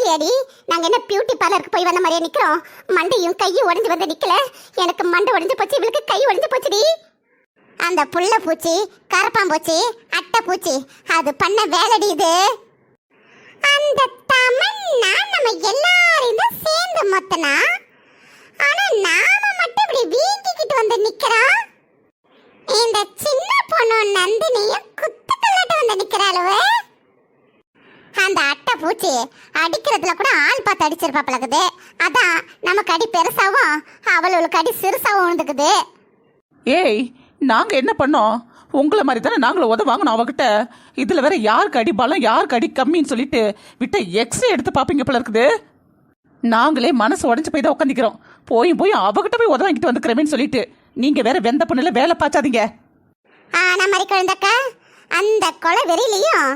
தெரியலையாடி நாங்க என்ன பியூட்டி பார்லருக்கு போய் வந்த மாதிரியே நிக்கிறோம்? மண்டையும் கையும் உடஞ்சு வந்து நிக்கல. எனக்கு மண்டை உடஞ்சு போச்சு இவளுக்கு கை உடஞ்சு போச்சுடி. அந்த புள்ள பூச்சி கரப்பாம்பூச்சி அட்டை பூச்சி அது பண்ண வேலடி இது. அந்த தமன்னா நம்ம எல்லாரையும் சேர்ந்து மொத்தனா? ஆனா நாம மட்டும் இப்படி வீங்கிக்கிட்டு வந்து நிக்கிறோம் இந்த சின்ன பொண்ணு நந்தினியும் குத்துக்கல்லாட்ட வந்து நிக்கிறாளுவே பூச்சி. அடிக்கிறதுல கூட ஆள் பார்த்து அடிச்சிருப்பா பழகுது அதான் நமக்கு அடி பெருசாவும் அவளுக்கு அடி சிறுசாவும் விழுந்துக்குது ஏய் நாங்க என்ன பண்ணோம்? உங்களை மாதிரி தானே நாங்களும் உத வாங்கணும் அவகிட்ட. இதுல வேற யாருக்கு அடி பலம் யாருக்கு அடி கம்மின்னு சொல்லிட்டு விட்ட எக்ஸ்ரே எடுத்து பாப்பீங்க போல இருக்குது. நாங்களே மனசு உடஞ்சு போய் தான் உட்காந்துக்கிறோம் போய் போய் அவகிட்ட போய் உத வாங்கிட்டு வந்துக்கிறேன்னு சொல்லிட்டு நீங்க வேற வெந்த பொண்ணுல வேலை பாய்ச்சாதீங்க ஆனா மாதிரி குழந்தக்கா அந்த கொலை வெறியிலையும்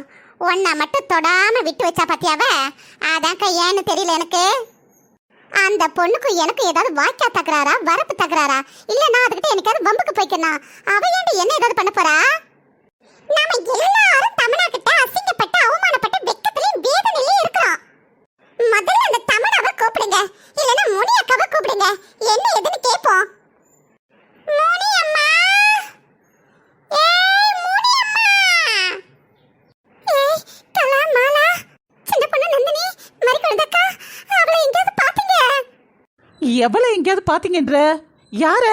உன்னை மட்டும் தொடாம விட்டு வச்சா பாத்தியாவ? அதான்க்கா ஏன்னு தெரியல எனக்கு. அந்த பொண்ணுக்கு எனக்கு ஏதாவது வாய்க்கா தகராறா வரப்பு தகராறா? இல்லைன்னா அதுகிட்ட எனக்காவது வம்புக்கு போய்க்கணும்? அவ ஏன் என்ன ஏதாவது பண்ண போறா? நாம எல்லாரும் தமிழா கிட்ட அசிங்கப்பட்டு அவமானப்பட்டு வெக்கத்திலையும் வேதனையிலையும் இருக்கிறோம். முதல்ல அந்த தமிழாவை கூப்பிடுங்க. இல்லைன்னா முனியக்காவை கூப்பிடுங்க. என்ன எதுன்னு கேட்போம் முனியம்மா ஏய் முனியம்மா ஏய் கலா மாலா சின்ன பொண்ணு நந்தினி மறிக்கொழுந்தக்கா அவளை எங்கேயாவது பாத்தீங்க எவ்வளவு எங்கேயாவது பாத்தீங்கன்ற? யார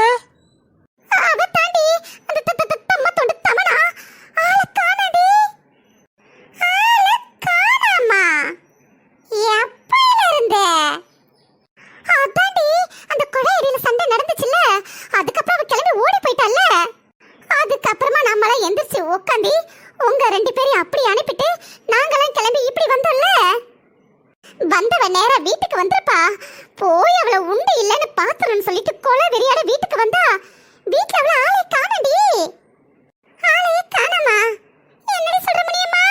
அவ தாண்டி அந்த த- த- த- தம்ம தொண்டு தமனா ஆள காணடி ஆள காணாமா எப்பையில இருந்தே அதாண்டி அந்த கொடை அடியில சண்டை நடந்துச்சுல்ல அதுக்கப்புறம் அவ கிளம்பி ஓடி போயிட்டால அதுக்கப்புறமா நம்மளாம் எந்திரிச்சு உட்காந்து உங்க ரெண்டு பேரையும் அப்படி அனுப்பிட்டு நாங்களாம் கிளம்பி இப்படி வந்தோம்ல வந்தவ நேரா வீட்டுக்கு வந்திருப்பா போய் அவளை உண்டு இல்லைன்னு பாத்துறேன்னு சொல்லிட்டு கொலை வெறியாட வீட்டுக்கு வந்தா வீட்டுல அவளை ஆளே காணடி ஆளையே காணாமா என்னடி சொல்ற முடியுமா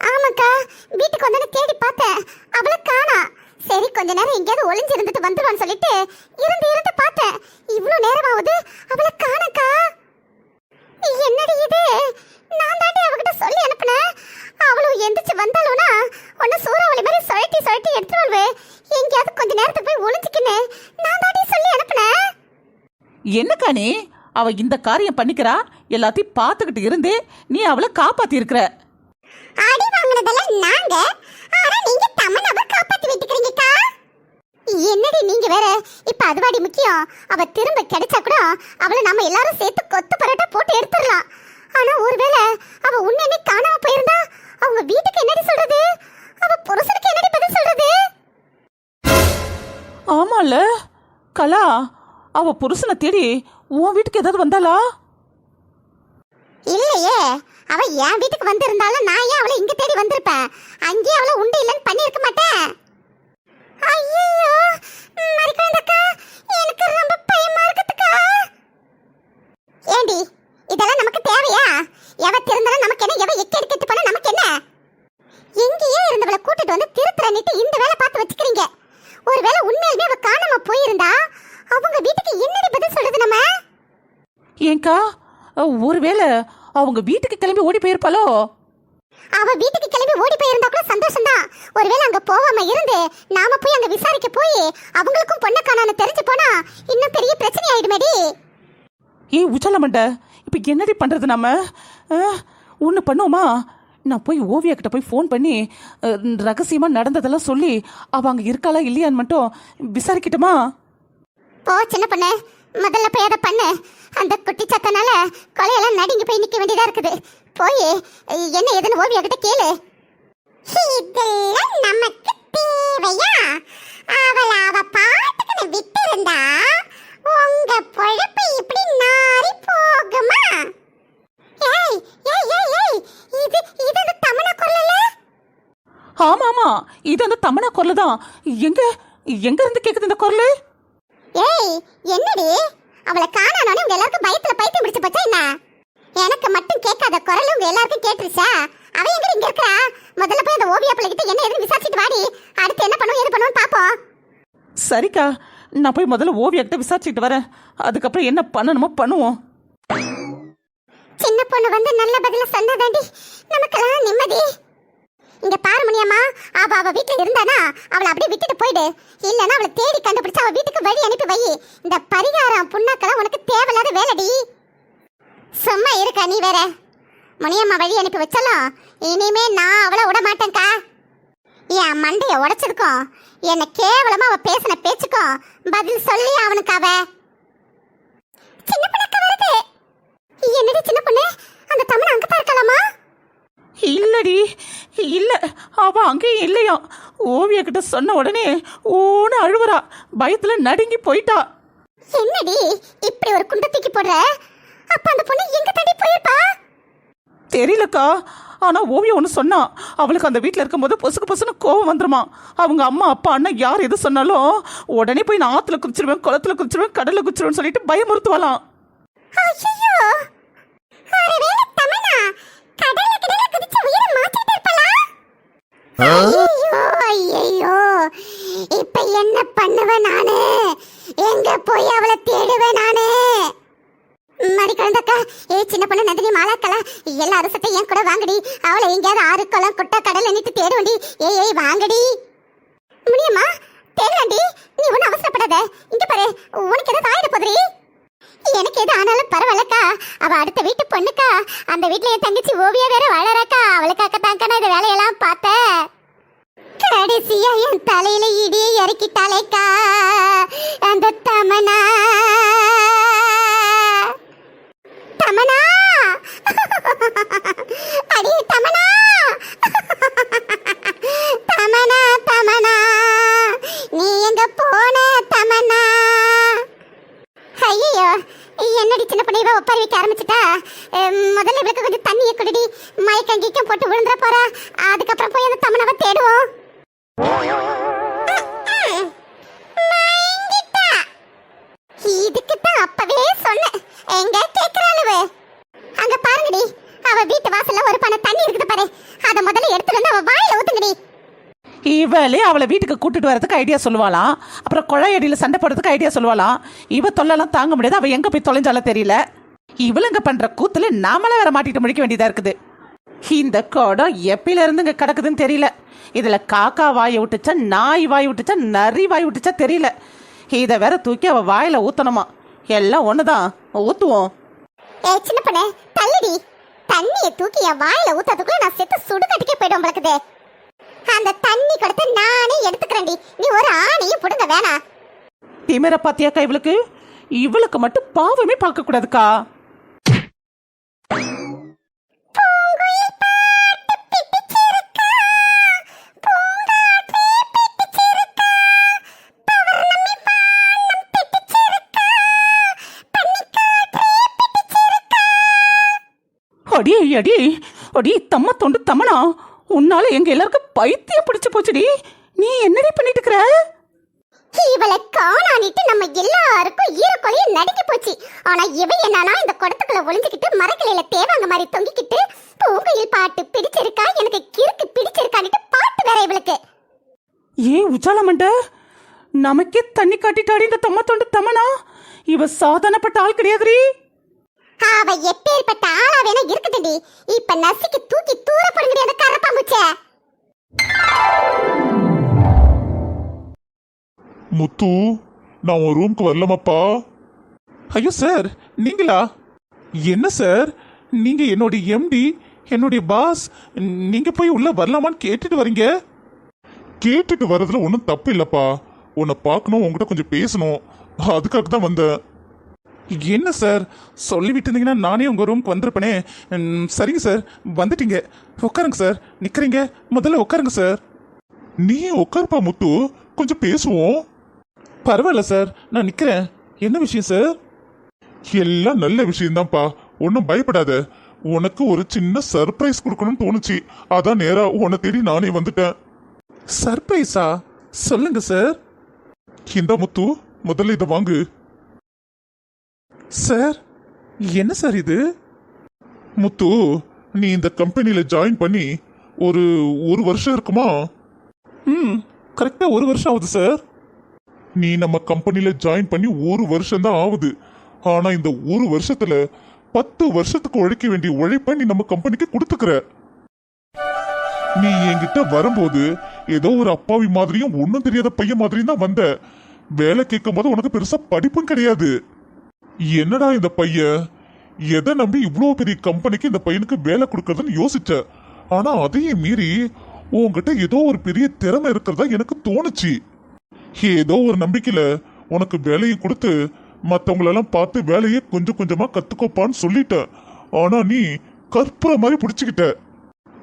ஆமாக்கா வீட்டுக்கு வந்தோன்னு தேடி பார்த்தேன் அவளை காணா சரி கொஞ்ச நேரம் எங்கேயாவது ஒளிஞ்சு இருந்துட்டு வந்துருவான்னு சொல்லிட்டு இருந்து இருந்து பார்த்தேன். இவ்வளோ நேரம் ஆகுது அவளை காணக்கா? என்னடி இது? நான் தாண்டி அவகிட்ட சொல்லி அனுப்புனேன் அவளும் எந்திரிச்சு வந்தாலும்னா உன்னை சூறாவளி மாதிரி சுழட்டி சுழட்டி எடுத்துருவாள் எங்கேயாவது கொஞ்ச நேரத்துக்கு போய் ஒளிஞ்சுக்கின்னு நான் தாண்டி சொல்லி அனுப்புனேன் என்ன நீ? அவ இந்த காரியம் பண்ணிக்கிறா? எல்லாத்தையும் பார்த்துக்கிட்டு இருந்து நீ அவளை காப்பாத்தி இருக்கிற அடி வாங்குனதெல்லாம் நாங்க. ஆனா நீங்க தமனாவை காப்பாத்தி விட்டுக்கிறீங்கக்கா. என்னடி நீங்க வேற? இப்ப அதுவாடி முக்கியம். அவ திரும்ப கிடைச்சா கூட அவளை நாம எல்லாரும் சேர்த்து கொத்து பரோட்டா போட்டு எடுத்துடலாம். ஆனா ஒருவேளை அவ உண்மையே காணாம போயிருந்தா அவங்க வீட்டுக்கு என்னடி சொல்றது? அவ புருஷனுக்கு என்னடி பதில் சொல்றது? ஆமால. கலா அவ புருஷனை தேடி உன் வீட்டுக்கு ஏதாவது வந்தாளா? இல்லையே. அவ என் வீட்டுக்கு வந்திருந்தாலும் நான் ஏன் அவளை இங்க தேடி வந்திருப்பேன்? அங்கேயே அவளை உண்டு இல்லைன்னு பண்ணியிருக்க மாட்டேன் ஐயோ மறிக்கண்டக்கா எனக்கு ரொம்ப பயமா இருக்குதுக்கா ஏண்டி இதெல்லாம் நமக்கு தேவையா? எவ திருந்தாலும் நமக்கு என்ன? எவ எக்க எடுத்து பண்ண நமக்கு என்ன? எங்கேயே இருந்தவளை கூட்டிட்டு வந்து திருத்துறனிட்டு இந்த வேலை பார்த்து வச்சுக்கிறீங்க. ஒருவேளை உண்மையிலுமே அவ காணாம போயிருந்தா அவங்க வீட்டுக்கு என்னடி பதில் சொல்றது நம்ம? ஏங்கா ஒருவேளை அவங்க வீட்டுக்கு கிளம்பி ஓடி போயிருப்பாளோ? அவ வீட்டுக்கு கிளம்பி ஓடி போயிருந்தா கூட சந்தோஷம் தான் ஒருவேளை அங்க போகாம இருந்து நாம போய் அங்க விசாரிக்க போய் அவங்களுக்கும் பொண்ணை காணான்னு தெரிஞ்சு போனா இன்னும் பெரிய பிரச்சனை ஆயிடுமேடி. ஏய் உச்சல மண்டை இப்போ என்னடி பண்ணுறது நம்ம ஒன்று பண்ணுவோமா? நான் போய் ஓவியா கிட்ட போய் ஃபோன் பண்ணி ரகசியமாக நடந்ததெல்லாம் சொல்லி அவள் அங்கே இருக்காளா இல்லையான்னு மட்டும் விசாரிக்கட்டுமா? போ சின்ன பொண்ணு. முதல்ல போய் அதை பண்ணு. அந்த குட்டி சத்தனால கொலையெல்லாம் நடுங்கி போய் நிக்க வேண்டியதா இருக்குது. போய். என்ன ஏதுன்னு ஓவியா கிட்ட கேளு. இதெல்லாம் நமக்கு தேவையா? அவள அவ பாட்டுக்கு விட்டு இருந்தா உங்க பொழப்பு இப்படி நாரி போகுமா? ஏய் ஏய் ஏய் ஏய் இது இது அந்த தமனா குரல்ல ஆமாம் ஆமாம் இது அந்த தமனா குரல் தான் எங்கே எங்கேருந்து கேட்குது இந்த குரல்? ஏய் என்னடி? அவளை காணானே உங்க எல்லாருக்கும் பயத்துல பைத்தியம் பிடிச்சு போச்சா என்ன? எனக்கு மட்டும் கேட்காத குரல் உங்க எல்லாருக்கும் கேட்டுருச்சா? அவ எங்க இங்க இருக்கா? முதல்ல போய் அந்த ஓவியா பிள்ளைகிட்ட என்ன எதுன்னு விசாரிச்சுட்டு வாடி. அடுத்து என்ன பண்ணுவோம் எது பண்ணுவோம் பாப்போம் சரிக்கா நான் போய் முதல்ல ஓவியக்கிட்ட விசாரிச்சுட்டு வரேன். அதுக்கப்புறம் என்ன பண்ணணுமோ பண்ணுவோம். சின்ன பொண்ணு வந்து நல்ல பதில சொன்னதாண்டி நமக்கெல்லாம் நிம்மதி. இங்க பாரு முனியம்மா அவ அவ வீட்டுல இருந்தானா? அவளை அப்படியே விட்டுட்டு போயிடு. இல்லனா அவளை தேடி கண்டுபிடிச்சு அவ வீட்டுக்கு வழி அனுப்பி வை. இந்த பரிகாரம் புண்ணாக்கெல்லாம் உனக்கு தேவையில்லாத வேலைடி. சும்மா இருக்கா நீ வேற? முனியம்மா வழி அனுப்பி வச்சாலும் இனிமே நான் அவளை விட மாட்டேன்க்கா என் மண்டைய உடைச்சிருக்கோம் என்ன கேவலமா அவ பேசின பேச்சுக்கும் பதில் சொல்லி அவனுக்கு அவ. சின்ன பணக்க வருது. என்னடி சின்ன பொண்ணு? அந்த தமிழ் அங்கதான் இருக்கலாமா? இல்லடி. இல்ல. அவ அங்கேயும் இல்லையா? ஓவிய கிட்ட சொன்ன உடனே ஓன்னு அழுவுறா. பயத்துல நடுங்கி போயிட்டா. என்னடி இப்படி ஒரு குண்டை தூக்கி போடுற? அப்ப அந்த பொண்ணு தெரியலக்கா. ஆனா ஓவியம் ஒன்று சொன்னா அவளுக்கு அந்த வீட்டில் இருக்கும்போது பொசுக்கு பொசுன்னு கோவம் வந்துருமா. அவங்க அம்மா அப்பா அண்ணன் யார் எது சொன்னாலும் உடனே போய் நான் ஆத்துல குதிச்சிருவேன் குளத்துல குதிச்சிருவேன் கடல்ல குதிச்சிருவேன் சொல்லிட்டு ஐயோ இப்ப என்ன பண்ணுவேன் நானு? எங்க போய் அவளை தேடுவேன் நானு? குழந்தக்கா ஏ சின்ன பொண்ணு நந்தினி மாலாக்கலா எல்லா அரசத்தை என் கூட வாங்கடி. அவளை எங்கேயாவது ஆறு குளம் குட்டை கடல் எண்ணிட்டு தேடுவண்டி. ஏய் ஏய் வாங்கடி. முடியுமா தேடுவாண்டி நீ ஒன்றும் அவசரப்படாத. இங்க பாரு உனக்கு ஏதாவது ஆயிட போதுரி எனக்கு எது ஆனாலும் பரவாயில்லக்கா. அவ அடுத்த வீட்டு பொண்ணுக்கா. அந்த வீட்டுல என் தங்கச்சி ஓவியா வேற வாழறாக்கா அவளுக்காக தான்க்கா நான் இந்த வேலையெல்லாம் பார்த்தேன் கடைசியா என் தலையில இடியை இறக்கிட்டாலேக்கா அந்த தமனா அடே தமனா! தமனா தமனா! நீ எங்க போன தமனா? ஐயோ என்னடி சின்ன பொண்ணு இவ ஒப்பாரி வைக்க ஆரம்பிச்சிட்டா முதல்ல இவளுக்கு கொஞ்சம் தண்ணியை குடிடி மயக்கம் கீக்கம் போட்டு விழுந்துற போறா. அதுக்கப்புறம் போய் அந்த தமனாவை தேடுவோம் மயங்கிட்டா. இதுக்குத்தான் அப்பவே சொன்னேன் எங்க கேக்குறாளுவ அங்க பாருங்கடி அவ வீட்டு வாசல்ல ஒரு பண தண்ணி இருக்குது பாரு அத முதல்ல எடுத்துட்டு வந்து அவ வாயில ஊத்துங்கடி இவளே அவளை வீட்டுக்கு கூட்டிட்டு வரதுக்கு ஐடியா சொல்லுவாளாம் அப்புறம் குழையடியில் சண்டை போடுறதுக்கு ஐடியா சொல்லுவாளாம் இவ தொல்லலாம் தாங்க முடியாது. அவள் எங்க போய் தொலைஞ்சாலும் தெரியல. இவளுங்க பண்ற கூத்துல நாமளே வர மாட்டிட்டு முடிக்க வேண்டியதா இருக்குது. இந்த குடம் எப்பில இருந்து இங்க கிடக்குதுன்னு தெரியல. இதுல காக்கா வாயை விட்டுச்சா நாய் வாய் விட்டுச்சா நரி வாய் விட்டுச்சா தெரியல. இதை வேற தூக்கி அவ வாயில ஊத்தணுமா? எல்லாம் ஒண்ணுதான். ஊத்துவோம். ஏ சின்ன பொண்ணு தள்ளுடி. தண்ணியை தூக்கி என் வாயில ஊத்தாதுக்குள்ள நான் செத்து சுடுகாட்டுக்கே போயிடும் உங்களுக்கு அந்த தண்ணி கொடுத்து நானே எடுத்துக்கிறேன்டி. நீ ஒரு ஆணையும் புடுங்க வேணாம் திமிர பாத்தியாக்கா இவளுக்கு? இவளுக்கு மட்டும் பாவமே பார்க்க கூடாதுக்கா. அடி அடி அடி தம்ம தொண்டு தம்மனா. உன்னால எங்க எல்லாருக்கும் பைத்தியம் பிடிச்சு போச்சுடி. நீ என்னடி பண்ணிட்டு இருக்கிற இவளை காணானிட்டு நம்ம எல்லாருக்கும் ஈரக்கொலையும் நடுங்கி போச்சு. ஆனா இவ என்னன்னா இந்த குடத்துக்குள்ள ஒளிஞ்சுக்கிட்டு மரக்கிளையில தேவாங்க மாதிரி தொங்கிக்கிட்டு பூங்கையில் பாட்டு பிடிச்சிருக்கா? எனக்கு கிறுக்கு பிடிச்சிருக்கான்னுட்டு பாட்டு வேற இவளுக்கு. ஏ உச்சாலமண்ட நமக்கே தண்ணி காட்டிட்டாடி இந்த தம்ம தொண்டு தம்மனா இவ சாதாரணப்பட்ட ஆள் கிடையாதுரி அவ எப்பேற்பட்ட ஆளா வேணா இருக்கட்டும்டி இப்ப நசுக்கி தூக்கி தூர போடுங்கடி அந்த கரப்பாம்பூச்ச. முத்து நான் உன் ரூம்க்கு வரலாமாப்பா. ஐயோ சார் நீங்களா? என்ன சார்? நீங்க என்னுடைய எம்டி என்னுடைய பாஸ் நீங்க போய் உள்ள வரலாமான்னு கேட்டுட்டு வரீங்க. கேட்டுட்டு வர்றதுல ஒன்றும் தப்பு இல்லைப்பா. உன்னை பார்க்கணும் உன்கிட்ட கொஞ்சம் பேசணும். அதுக்காக தான் வந்தேன். என்ன சார்? சொல்லிவிட்டு இருந்தீங்கன்னா நானே உங்க ரூம்க்கு வந்திருப்பேனே. சரிங்க சார். வந்துட்டீங்க. உட்காருங்க சார். நிக்கிறீங்க. முதல்ல உட்காருங்க சார். நீ உட்காருப்பா முத்து? கொஞ்சம் பேசுவோம். பரவாயில்ல சார். நான் நிக்கிறேன். என்ன விஷயம் சார்? எல்லாம் நல்ல விஷயம்தான்ப்பா. ஒன்றும் பயப்படாத. உனக்கு ஒரு சின்ன சர்ப்ரைஸ் கொடுக்கணும்னு தோணுச்சு. அதான் நேரா உன்னை தேடி நானே வந்துட்டேன். சர்ப்ரைஸா சொல்லுங்க சார். இந்த முத்து. முதல்ல இதை வாங்கு. சார் என்ன சார் இது? முத்து நீ இந்த கம்பெனியில ஜாயின் பண்ணி ஒரு ஒரு வருஷம் இருக்குமா? ம் கரெக்டாக ஒரு வருஷம் ஆகுது சார் நீ நம்ம கம்பெனில ஜாயின் பண்ணி ஒரு வருஷம் தான் ஆகுது. ஆனா இந்த ஒரு வருஷத்துல பத்து வருஷத்துக்கு உழைக்க வேண்டிய உழைப்பை நீ நம்ம கம்பெனிக்கு கொடுத்துக்கிற. நீ என்கிட்ட வரும்போது ஏதோ ஒரு அப்பாவி மாதிரியும் ஒன்றும் தெரியாத பையன் மாதிரியும் தான் வந்த. வேலை கேட்கும் போது உனக்கு பெருசா படிப்பும் கிடையாது. என்னடா இந்த பையன் எதை நம்பி இவ்வளோ பெரிய கம்பெனிக்கு இந்த பையனுக்கு வேலை கொடுக்கறதுன்னு யோசிச்ச? ஆனா அதையும் மீறி உன்கிட்ட ஏதோ ஒரு பெரிய திறமை இருக்கிறதா எனக்கு தோணுச்சு. ஏதோ ஒரு நம்பிக்கையில உனக்கு வேலையை கொடுத்து மற்றவங்களெல்லாம் பார்த்து வேலையை கொஞ்சம் கொஞ்சமா கத்துக்கோப்பான்னு சொல்லிட்டேன் ஆனா நீ கற்பூர மாதிரி பிடிச்சிக்கிட்ட.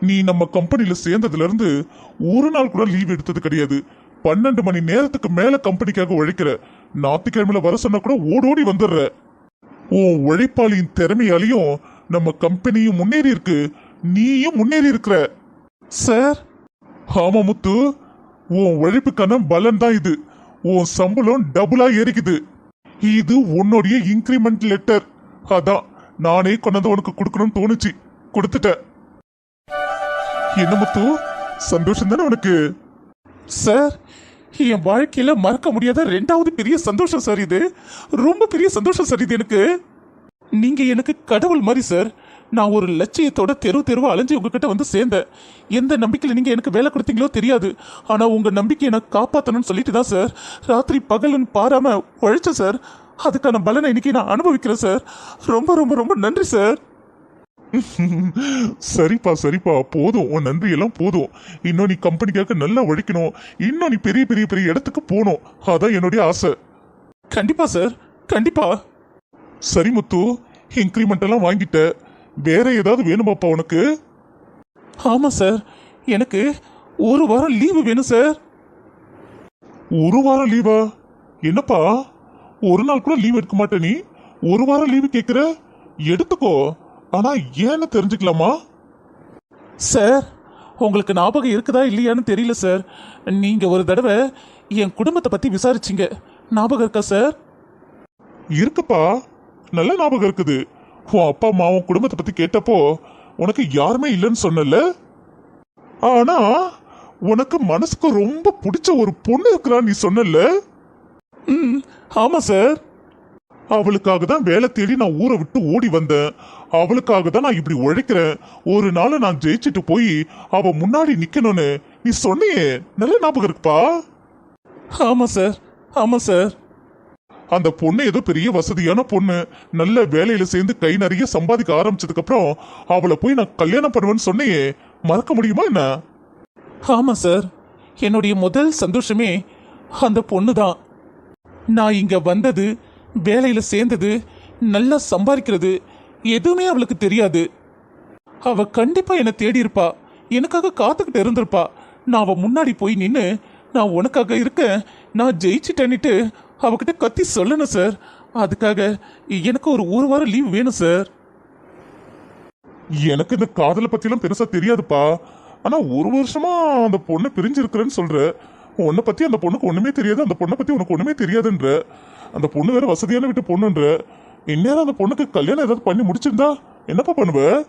நீ நம்ம கம்பெனியில சேர்ந்ததுல இருந்து ஒரு நாள் கூட லீவ் எடுத்தது கிடையாது. பன்னெண்டு மணி நேரத்துக்கு மேல கம்பெனிக்காக உழைக்கிற. ஞாயிற்றுக்கிழமையில வர சொன்னா கூட ஓடோடி வந்துடுற. உன் உழைப்பாளியின் திறமையாலையும் நம்ம கம்பெனியும் முன்னேறி இருக்கு நீயும் முன்னேறி இருக்கிற சார்? ஆமா முத்து. உன் உழைப்புக்கான பலன் தான் இது. உன் சம்பளம் டபுளா ஏறிக்குது. இது உன்னுடைய இன்க்ரிமெண்ட் லெட்டர் அதான் நானே கொண்டாந்து உனக்கு கொடுக்கணும்னு தோணுச்சு. கொடுத்துட்டேன். என்ன முத்து? சந்தோஷம் தானே உனக்கு? சார் என் வாழ்க்கையில் மறக்க முடியாத ரெண்டாவது பெரிய சந்தோஷம் சார் இது. ரொம்ப பெரிய சந்தோஷம் சார் இது எனக்கு. நீங்கள் எனக்கு கடவுள் மாதிரி சார். நான் ஒரு லட்சியத்தோட தெரு தெருவாக அலைஞ்சு உங்ககிட்ட வந்து சேர்ந்தேன். எந்த நம்பிக்கையில் நீங்கள் எனக்கு வேலை கொடுத்தீங்களோ தெரியாது. ஆனால் உங்கள் நம்பிக்கையை நான் காப்பாற்றணும்னு சொல்லிட்டு தான் சார். ராத்திரி பகலுன்னு பாராமல் உழைச்சேன் சார். அதுக்கான பலனை இன்னைக்கு நான் அனுபவிக்கிறேன் சார். ரொம்ப ரொம்ப ரொம்ப நன்றி சார். சரிப்பா சரிப்பா. போதும். உன் நன்றி எல்லாம் போதும். இன்னும் நீ கம்பெனிக்காக நல்லா உழைக்கணும். இன்னும் நீ பெரிய பெரிய பெரிய இடத்துக்கு போகணும். அதான் என்னுடைய ஆசை. கண்டிப்பா சார். கண்டிப்பா. சரி முத்து. இன்க்ரிமெண்ட் எல்லாம் வாங்கிட்ட. வேற ஏதாவது வேணுமாப்பா உனக்கு? ஆமா சார். எனக்கு ஒரு வாரம் லீவு வேணும் சார். ஒரு வாரம் லீவா என்னப்பா? ஒரு நாள் கூட லீவ் எடுக்க மாட்டே நீ? ஒரு வாரம் லீவு கேட்குற எடுத்துக்கோ. ஆனா ஏன்னு தெரிஞ்சுக்கலாமா? சார் உங்களுக்கு ஞாபகம் இருக்குதா இல்லையான்னு தெரியல சார். நீங்க ஒரு தடவை என் குடும்பத்தை பத்தி விசாரிச்சீங்க. ஞாபகம் இருக்கா சார்? இருக்குப்பா. நல்ல ஞாபகம் இருக்குது. உன் அப்பா அம்மா உன் குடும்பத்தை பத்தி கேட்டப்போ உனக்கு யாருமே இல்லைன்னு சொன்னல ஆனா உனக்கு மனசுக்கு ரொம்ப பிடிச்ச ஒரு பொண்ணு இருக்கிறான்னு நீ சொன்னல ம் ஆமா சார். அவளுக்காக தான் வேலை தேடி நான் ஊரை விட்டு ஓடி வந்தேன். அவளுக்காக தான் நான் இப்படி உழைக்கிறேன். ஒரு நாள் நான் ஜெயிச்சுட்டு போய் அவ முன்னாடி நிக்கணும்னு நீ சொன்னியே. நல்ல ஞாபகம் இருக்குப்பா. ஆமா சார். ஆமா சார். அந்த பொண்ணு ஏதோ பெரிய வசதியான பொண்ணு. நல்ல வேலையில சேர்ந்து கை நிறைய சம்பாதிக்க ஆரம்பிச்சதுக்கு அப்புறம் அவளை போய் நான் கல்யாணம் பண்ணுவேன்னு சொன்னியே. மறக்க முடியுமா என்ன? ஆமா சார். என்னுடைய முதல் சந்தோஷமே அந்த பொண்ணு தான். நான் இங்க வந்தது வேலையில சேர்ந்தது நல்லா சம்பாதிக்கிறது எதுவுமே அவளுக்கு தெரியாது. அவ கண்டிப்பா என்னை தேடி இருப்பா எனக்காக காத்துக்கிட்டு இருந்திருப்பா. நான் அவ முன்னாடி போய் நின்று நான் உனக்காக இருக்கேன் நான் ஜெயிச்சிட்டேன்னுட்டு அவகிட்ட கத்தி சொல்லணும் சார். அதுக்காக எனக்கு ஒரு ஒரு வாரம் லீவ் வேணும் சார். எனக்கு இந்த காதலை பத்திலாம் பெருசா தெரியாதுப்பா. ஆனா ஒரு வருஷமா அந்த பொண்ணை பிரிஞ்சிருக்கிறேன்னு சொல்ற. உன்னை பத்தி அந்த பொண்ணுக்கு ஒண்ணுமே தெரியாது அந்த பொண்ணை பத்தி உனக்கு ஒண்ணுமே தெரியாதுன்ற. அந்த பொண்ணு வேற வசதியான விட்டு பொண்ணுன்ற. இந்நேரம் அந்த பொண்ணுக்கு கல்யாணம் ஏதாவது பண்ணி முடிச்சிருந்தா? என்னப்பா பண்ணுவ?